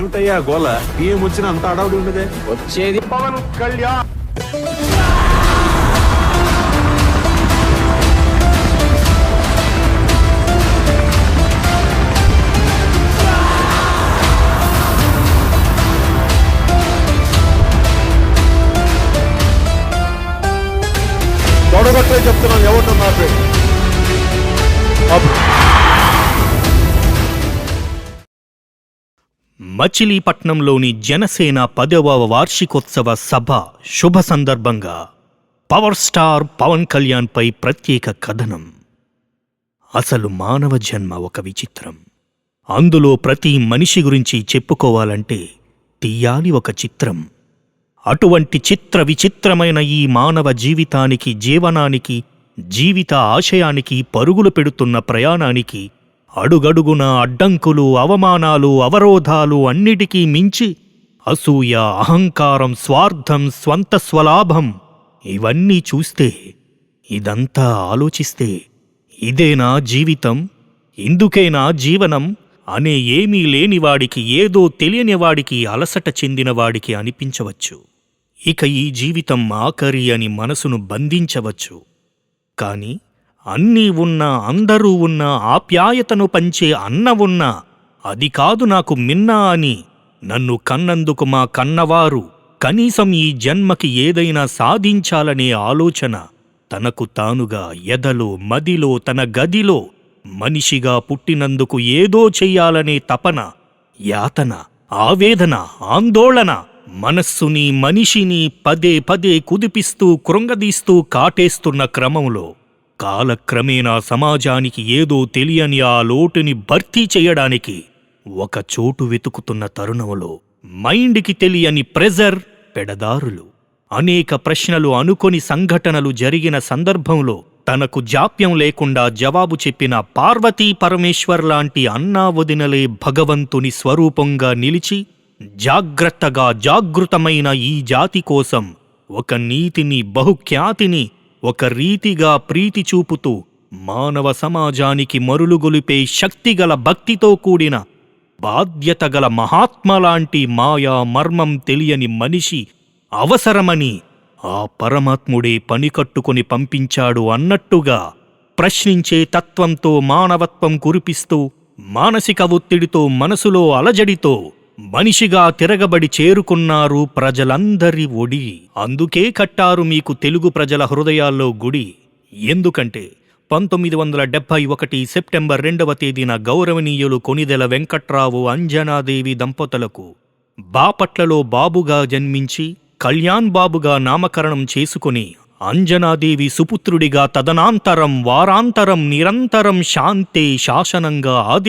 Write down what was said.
ఏంటయ్యా గోల? పిఎం వచ్చిన అంత అడవుడు ఉండదే? వచ్చేది పవన్ కళ్యాణ్. చెప్తున్నాను ఎవరు నాకు మచిలీపట్నంలోని జనసేన పదవ వార్షికోత్సవ సభ శుభ సందర్భంగా పవర్ స్టార్ పవన్ కళ్యాణ్పై ప్రత్యేక కథనం. అసలు మానవ జన్మ ఒక విచిత్రం. అందులో ప్రతి మనిషి గురించి చెప్పుకోవాలంటే తీయాలి ఒక చిత్రం. అటువంటి చిత్ర విచిత్రమైన ఈ మానవ జీవితానికి జీవనానికి జీవిత ఆశయానికి పరుగులు పెడుతున్న ప్రయాణానికి అడుగడుగున అడ్డంకులు అవమానాలు అవరోధాలు అన్నిటికీ మించి అసూయ అహంకారం స్వార్థం స్వంత స్వలాభం ఇవన్నీ చూస్తే ఇదంతా ఆలోచిస్తే ఇదేనా జీవితం ఇందుకేనా జీవనం అనే ఏమీ లేనివాడికి ఏదో తెలియనివాడికి అలసట చెందినవాడికి అనిపించవచ్చు. ఇక ఈ జీవితం ఆఖరి అని మనసును బంధించవచ్చు. కానీ అన్నీ ఉన్నా అందరూ ఉన్నా ఆప్యాయతను పంచే అన్న ఉన్నా అది కాదు నాకు మిన్నా అని నన్ను కన్నందుకు మా కన్నవారు కనీసం ఈ జన్మకి ఏదైనా సాధించాలనే ఆలోచన తనకు తానుగా ఎదలో మదిలో తన గదిలో మనిషిగా పుట్టినందుకు ఏదో చెయ్యాలనే తపన యాతన ఆవేదన ఆందోళన మనస్సుని మనిషిని పదే పదే కుదిపిస్తూ కృంగదీస్తూ కాటేస్తున్న క్రమంలో కాలక్రమేణా సమాజానికి ఏదో తెలియని ఆ లోటుని భర్తీ చేయడానికి ఒక చోటు వెతుకుతున్న తరుణంలో మైండ్కి తెలియని ప్రెజర్ పెడదారులు. అనేక ప్రశ్నలు అనుకొని సంఘటనలు జరిగిన సందర్భంలో తనకు జాప్యం లేకుండా జవాబు చెప్పిన పార్వతీ పరమేశ్వర్ లాంటి అన్నా వదినలే భగవంతుని స్వరూపంగా నిలిచి జాగ్రత్తగా జాగృతమైన ఈ జాతి కోసం ఒక నీతిని బహుఖ్యాతిని ఒక రీతిగా ప్రీతి చూపుతూ మానవ సమాజానికి మరులుగొలిపే శక్తిగల భక్తితో కూడిన బాధ్యతగల మహాత్మలాంటి మాయా మర్మం తెలియని మనిషి అవసరమని ఆ పరమాత్ముడే పనికట్టుకుని పంపించాడు అన్నట్టుగా ప్రశ్నించే తత్వంతో మానవత్వం కురిపిస్తూ మానసిక ఒత్తిడితో మనసులో అలజడితో మనిషిగా తిరగబడి చేరుకున్నారు ప్రజలందరి ఒడి. అందుకే కట్టారు మీకు తెలుగు ప్రజల హృదయాల్లో గుడి. ఎందుకంటే పంతొమ్మిది వందల డెబ్భై ఒకటి సెప్టెంబర్ రెండవ తేదీన గౌరవనీయులు కొనిదెల వెంకట్రావు అంజనాదేవి దంపతులకు బాపట్లలో బాబుగా జన్మించి కళ్యాణ్ బాబుగా నామకరణం చేసుకుని అంజనాదేవి సుపుత్రుడిగా తదనాంతరం వారాంతరం నిరంతరం శాంతే శాసనంగా ఆదే